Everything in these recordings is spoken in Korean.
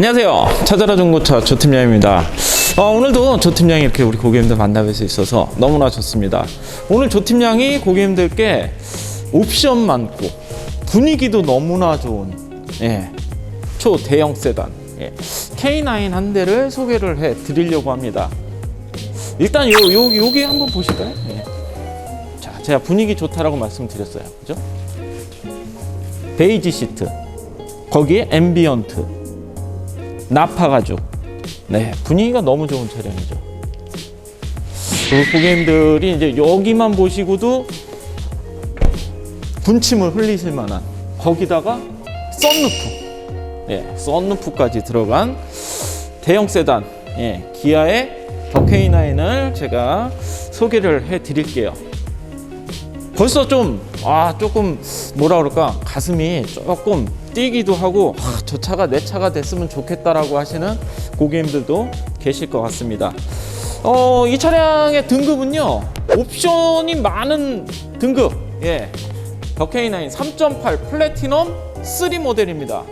안녕하세요. 찾아라 중고차 조팀장입니다. 어, 오늘도 조팀장이 이렇게 우리 고객님들 만나뵐 수 있어서 너무나 좋습니다. 오늘 조팀장이 고객님들께 옵션 많고 분위기도 너무나 좋은 예, 초대형 세단 예, K9 한 대를 소개를 해 드리려고 합니다. 일단 요, 요, 여기 한번 보실까요? 예. 자, 제가 분위기 좋다라고 말씀드렸어요. 그죠? 베이지 시트, 거기에 앰비언트, 나파 가죽. 네, 분위기가 너무 좋은 차량이죠. 그 고객님들이 이제 여기만 보시고도 군침을 흘리실 만한 거기다가 썬루프, 예, 썬루프까지 들어간 대형 세단, 예, 기아의 더 K9을 제가 소개를 해 드릴게요. 벌써 좀, 아, 조금, 뭐라 그럴까, 가슴이 조금 뛰기도 하고, 아, 저 차가 내 차가 됐으면 좋겠다라고 하시는 고객님들도 계실 것 같습니다. 어, 이 차량의 등급은요, 옵션이 많은 등급, 예. 더 K9 3.8 플래티넘 3 모델입니다.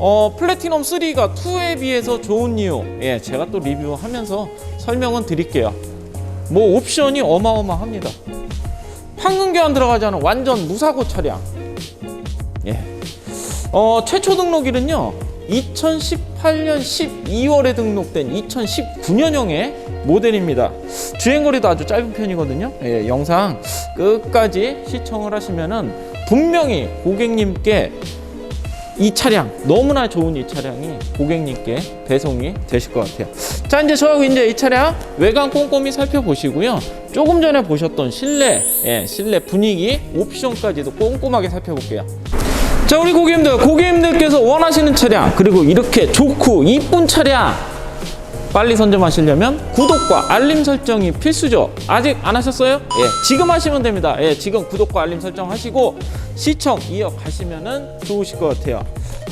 어, 플래티넘 3가 2에 비해서 좋은 이유, 예, 제가 또 리뷰하면서 설명은 드릴게요. 뭐 옵션이 어마어마합니다. 황금 교환 들어가지 않은 완전 무사고 차량. 예. 어, 최초 등록일은요. 2018년 12월에 등록된 2019년형의 모델입니다. 주행거리도 아주 짧은 편이거든요. 예, 영상 끝까지 시청을 하시면은 분명히 고객님께 이 차량 너무나 좋은 이 차량이 고객님께 배송이 되실 것 같아요. 자 이제 저하고 이제 이 차량 외관 꼼꼼히 살펴보시고요. 조금 전에 보셨던 실내, 예, 실내 분위기, 옵션까지도 꼼꼼하게 살펴볼게요. 자 우리 고객님들, 고객님들께서 원하시는 차량 그리고 이렇게 좋고 이쁜 차량 빨리 선점하시려면 구독과 알림 설정이 필수죠. 아직 안 하셨어요? 예, 지금 하시면 됩니다. 예, 지금 구독과 알림 설정 하시고 시청 이어가시면 은 좋으실 것 같아요.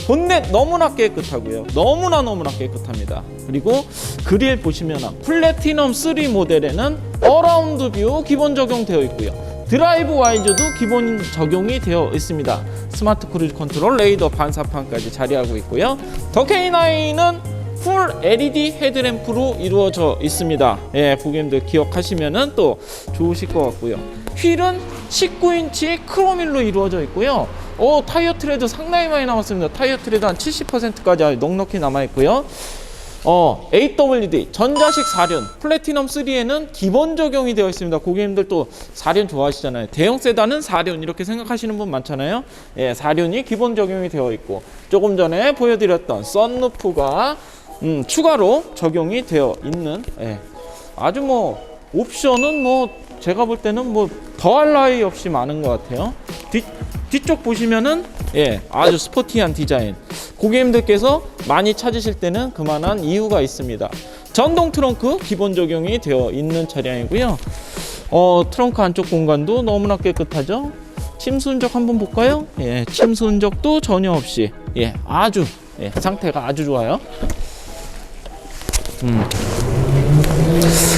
본넷 너무나 깨끗하고요. 너무나 너무나 깨끗합니다. 그리고 그릴 보시면 플래티넘 3 모델에는 어라운드 뷰 기본 적용되어 있고요. 드라이브 와이저도 기본 적용이 되어 있습니다. 스마트 크루즈 컨트롤, 레이더 반사판까지 자리하고 있고요. 더 K9은 풀 LED 헤드램프로 이루어져 있습니다. 예, 고객님들 기억하시면은 또 좋으실 것 같고요. 휠은 19인치 크롬일로 이루어져 있고요. 오, 타이어 트레드 상당히 많이 남았습니다. 타이어 트레드 한 70%까지 아주 넉넉히 남아 있고요. 어, AWD 전자식 4륜 플래티넘 3에는 기본 적용이 되어 있습니다. 고객님들 또 4륜 좋아하시잖아요. 대형 세단은 4륜 이렇게 생각하시는 분 많잖아요. 예, 4륜이 기본 적용이 되어 있고 조금 전에 보여드렸던 썬루프가 음, 추가로 적용이 되어 있는 예, 아주 뭐 옵션은 뭐 제가 볼 때는 뭐 더할 나위 없이 많은 것 같아요. 뒤, 뒤쪽 보시면은 예, 아주 스포티한 디자인. 고객님들께서 많이 찾으실 때는 그만한 이유가 있습니다. 전동 트렁크 기본 적용이 되어 있는 차량이고요. 어, 트렁크 안쪽 공간도 너무나 깨끗하죠. 침수 흔적 한번 볼까요? 예, 침수 흔적도 전혀 없이 예, 아주 예, 상태가 아주 좋아요. 음.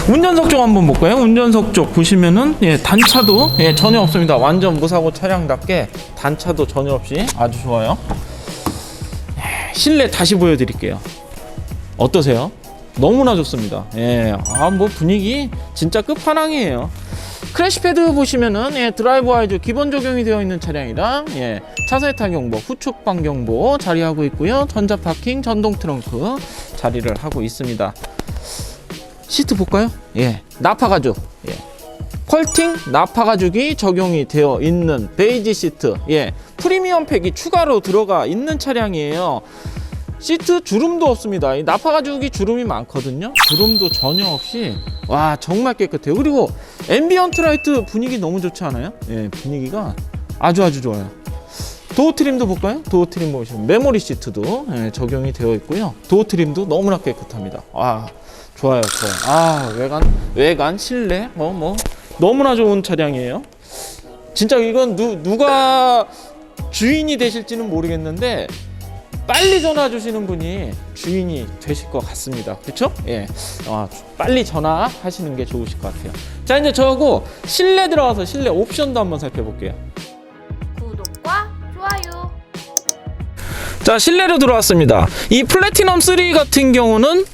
운전석 쪽 한번 볼까요? 운전석 쪽 보시면은 예, 단차도 예, 전혀 없습니다. 완전 무사고 차량답게 단차도 전혀 없이 아주 좋아요. 예, 실내 다시 보여드릴게요. 어떠세요? 너무나 좋습니다. 예, 아, 뭐 분위기 진짜 끝판왕이에요. 크래시패드 보시면은 예, 드라이브 와이즈 기본 적용이 되어 있는 차량이랑 예, 차세 타 경보, 후측방 경보 자리하고 있고요. 전자 파킹, 전동 트렁크 자리를 하고 있습니다. 시트 볼까요? 예, 나파 가죽. 예. 퀄팅 나파 가죽이 적용이 되어 있는 베이지 시트. 예. 프리미엄 팩이 추가로 들어가 있는 차량이에요. 시트 주름도 없습니다. 이 나파 가죽이 주름이 많거든요. 주름도 전혀 없이 와 정말 깨끗해요. 그리고 앰비언트 라이트 분위기 너무 좋지 않아요? 예, 분위기가 아주 아주 좋아요. 도어 트림도 볼까요? 도어 트림 보시면 메모리 시트도 예, 적용이 되어 있고요. 도어 트림도 너무나 깨끗합니다. 와 좋아요, 좋아요. 아 외관 외관 실내 뭐 뭐 너무나 좋은 차량이에요. 진짜 이건 누 누가 주인이 되실지는 모르겠는데 빨리 전화 주시는 분이 주인이 되실 것 같습니다. 그렇죠? 예. 아, 빨리 전화하시는 게 좋으실 것 같아요. 자, 이제 저하고 실내 들어가서 실내 옵션도 한번 살펴볼게요. 자 실내로 들어왔습니다. 이 플래티넘 3 같은 경우는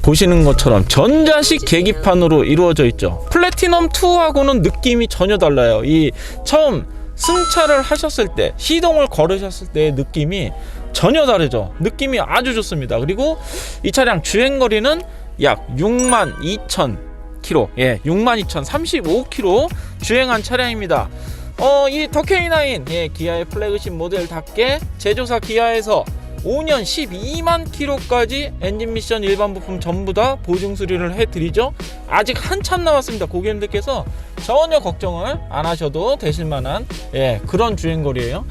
보시는 것처럼 전자식 계기판으로 이루어져 있죠. 플래티넘 2하고는 느낌이 전혀 달라요. 이 처음 승차를 하셨을 때, 시동을 걸으셨을 때의 느낌이 전혀 다르죠. 느낌이 아주 좋습니다. 그리고 이 차량 주행 거리는 약 6만 2천 킬로, 예, 6만 2천 35km 주행한 차량입니다. 어, 이 더케이9, 예, 기아의 플래그십 모델답게 제조사 기아에서 5년 12만 킬로까지 엔진 미션 일반 부품 전부 다 보증 수리를 해드리죠. 아직 한참 남았습니다. 고객님들께서 전혀 걱정을 안 하셔도 되실 만한 예, 그런 주행거리예요.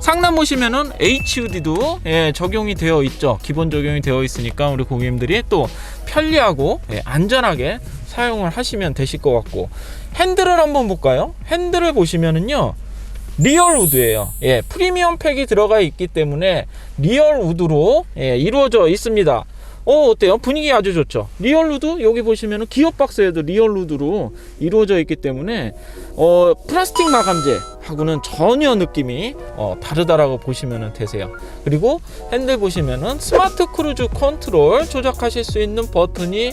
상단 보시면은 HUD도 예, 적용이 되어 있죠. 기본 적용이 되어 있으니까 우리 고객님들이 또 편리하고 예, 안전하게 사용을 하시면 되실 것 같고 핸들을 한번 볼까요? 핸들을 보시면은요. 리얼 우드예요. 예, 프리미엄 팩이 들어가 있기 때문에 리얼 우드로 예, 이루어져 있습니다. 어, 어때요? 분위기 아주 좋죠. 리얼 우드 여기 보시면은 기어 박스에도 리얼 우드로 이루어져 있기 때문에 어, 플라스틱 마감재 하고는 전혀 느낌이 어, 다르다라고 보시면 되세요. 그리고 핸들 보시면은 스마트 크루즈 컨트롤 조작하실 수 있는 버튼이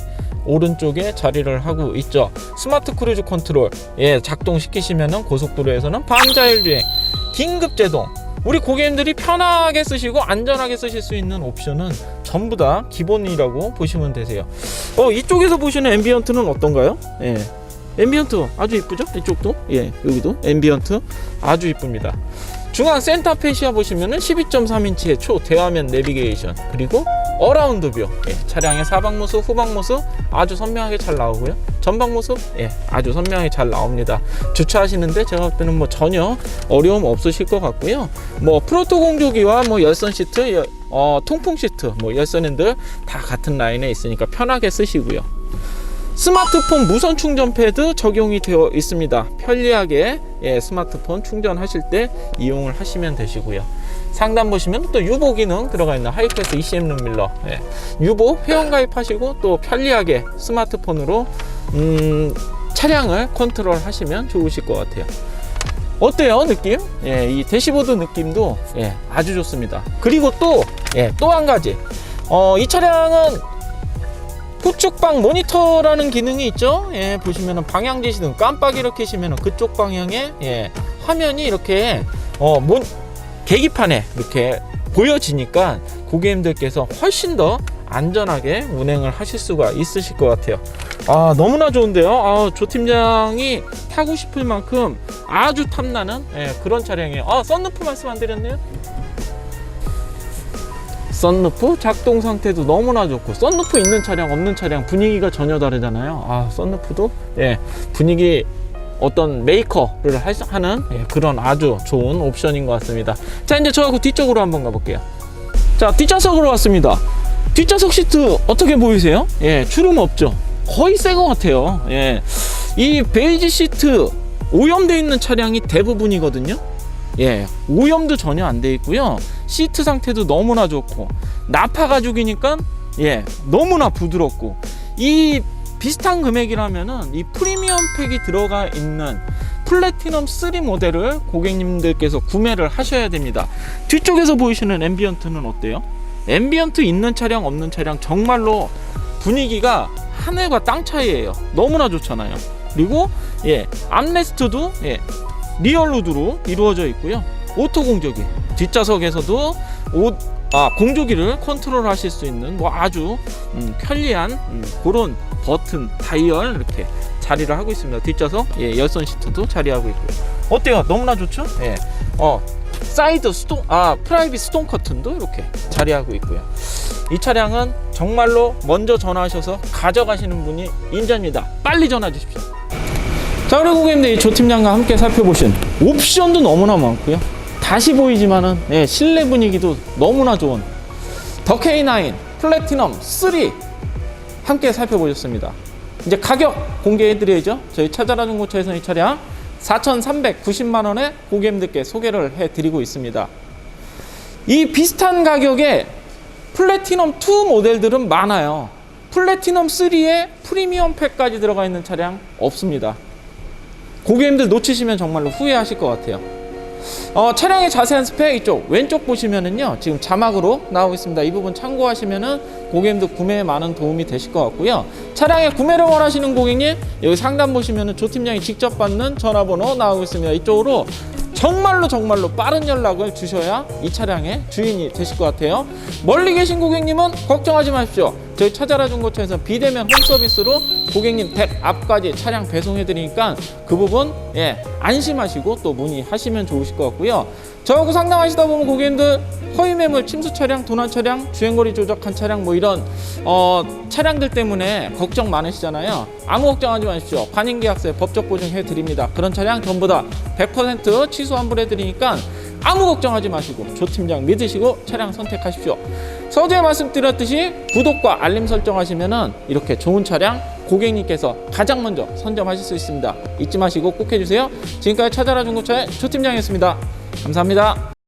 오른쪽에 자리를 하고 있죠. 스마트 크루즈 컨트롤 예 작동시키시면은 고속도로에서는 반자율 주행, 긴급 제동. 우리 고객님들이 편하게 쓰시고 안전하게 쓰실 수 있는 옵션은 전부 다 기본이라고 보시면 되세요. 어 이쪽에서 보시는 앰비언트는 어떤가요? 예. 앰비언트 아주 이쁘죠? 이쪽도 예 여기도 앰비언트 아주 이쁩니다. 중앙 센터 페시아 보시면은 12.3인치의 초 대화면 내비게이션 그리고 어라운드 뷰. 예, 차량의 사방 모습 후방 모습 아주 선명하게 잘 나오고요. 전방 모습 예, 아주 선명하게 잘 나옵니다. 주차하시는데 제가 볼 때는 뭐 전혀 어려움 없으실 것 같고요. 뭐 프로토 공조기와 뭐 열선 시트 여- 어, 통풍 시트 뭐 열선 핸들 다 같은 라인에 있으니까 편하게 쓰시고요. 스마트폰 무선 충전 패드 적용이 되어 있습니다. 편리하게 예, 스마트폰 충전하실 때 이용을 하시면 되시고요. 상단 보시면 또 유보 기능 들어가 있는 하이패스 ECM 룸밀러 예, 유보 회원 가입하시고 또 편리하게 스마트폰으로 음, 차량을 컨트롤 하시면 좋으실 것 같아요. 어때요 느낌? 예, 이 대시보드 느낌도 예, 아주 좋습니다. 그리고 또 예, 또 한 가지 어, 이 차량은 후측방 모니터라는 기능이 있죠. 예, 보시면은 방향 지시등 깜빡이를 켜시면은 그쪽 방향에 예, 화면이 이렇게 어, 몬 계기판에 이렇게 보여지니까 고객님들께서 훨씬 더 안전하게 운행을 하실 수가 있으실 것 같아요. 아, 너무나 좋은데요. 아, 조 팀장이 타고 싶을 만큼 아주 탐나는 예, 그런 차량이에요. 아, 썬루프 말씀 안 드렸네요. 썬루프 작동 상태도 너무나 좋고 썬루프 있는 차량 없는 차량 분위기가 전혀 다르잖아요 아 썬루프도 예 분위기 어떤 메이커를 하는 예, 그런 아주 좋은 옵션인 것 같습니다. 자 이제 저하고 뒤쪽으로 한번 가볼게요. 자 뒷좌석으로 왔습니다. 뒷좌석 시트 어떻게 보이세요? 예 주름 없죠? 거의 새 것 같아요. 예 이 베이지 시트 오염되어 있는 차량이 대부분이거든요. 예, 오염도 전혀 안 돼 있고요. 시트 상태도 너무나 좋고 나파 가죽이니까 예, 너무나 부드럽고 이 비슷한 금액이라면은 이 프리미엄 팩이 들어가 있는 플래티넘 3 모델을 고객님들께서 구매를 하셔야 됩니다. 뒤쪽에서 보이시는 앰비언트는 어때요? 앰비언트 있는 차량 없는 차량 정말로 분위기가 하늘과 땅 차이예요. 너무나 좋잖아요. 그리고 예, 암레스트도 예, 리얼루드로 이루어져 있고요. 오토 공조기 뒷좌석에서도 오, 아, 공조기를 컨트롤 하실 수 있는 뭐 아주 음, 편리한 음, 그런 버튼 다이얼 이렇게 자리를 하고 있습니다. 뒷좌석 예, 열선 시트도 자리하고 있고요. 어때요? 너무나 좋죠? 예. 어 사이드 수동 아 프라이빗 수동 커튼도 이렇게 자리하고 있고요. 이 차량은 정말로 먼저 전화하셔서 가져가시는 분이 인자입니다. 빨리 전화 주십시오. 자, 그리고 고객님들 이 조 팀장과 함께 살펴보신 옵션도 너무나 많고요. 다시 보이지만은 예, 실내 분위기도 너무나 좋은 더 K9 플래티넘 3 함께 살펴보셨습니다. 이제 가격 공개해드려야죠. 저희 찾아라 중고차에서 이 차량 4,390만 원에 고객님들께 소개를 해드리고 있습니다. 이 비슷한 가격에 플래티넘 2 모델들은 많아요. 플래티넘 3에 프리미엄 팩까지 들어가 있는 차량 없습니다. 고객님들 놓치시면 정말로 후회하실 것 같아요. 어, 차량의 자세한 스펙 이쪽 왼쪽 보시면은요 지금 자막으로 나오고 있습니다 이 부분 참고하시면은 고객님들 구매에 많은 도움이 되실 것 같고요 차량의 구매를 원하시는 고객님 여기 상단 보시면은 조 팀장이 직접 받는 전화번호 나오고 있습니다 이쪽으로 정말로 정말로 빠른 연락을 주셔야 이 차량의 주인이 되실 것 같아요. 멀리 계신 고객님은 걱정하지 마십시오. 저희 찾아라 중고차에서 비대면 홈 서비스로 고객님 댁 앞까지 차량 배송해 드리니까 그 부분 예 안심하시고 또 문의하시면 좋으실 것 같고요. 저하고 상담하시다 보면 고객님들 허위 매물, 침수 차량, 도난 차량, 주행거리 조작한 차량 뭐 이런 어, 차량들 때문에 걱정 많으시잖아요. 아무 걱정하지 마십시오. 환인계약서에 법적 보증해 드립니다. 그런 차량 전부 다 100% 취소 환불해 드리니까 아무 걱정하지 마시고 조 팀장 믿으시고 차량 선택하십시오. 서두에 말씀드렸듯이 구독과 알림 설정하시면은 이렇게 좋은 차량 고객님께서 가장 먼저 선점하실 수 있습니다. 잊지 마시고 꼭 해주세요. 지금까지 찾아라 중고차의 조 팀장이었습니다. 감사합니다.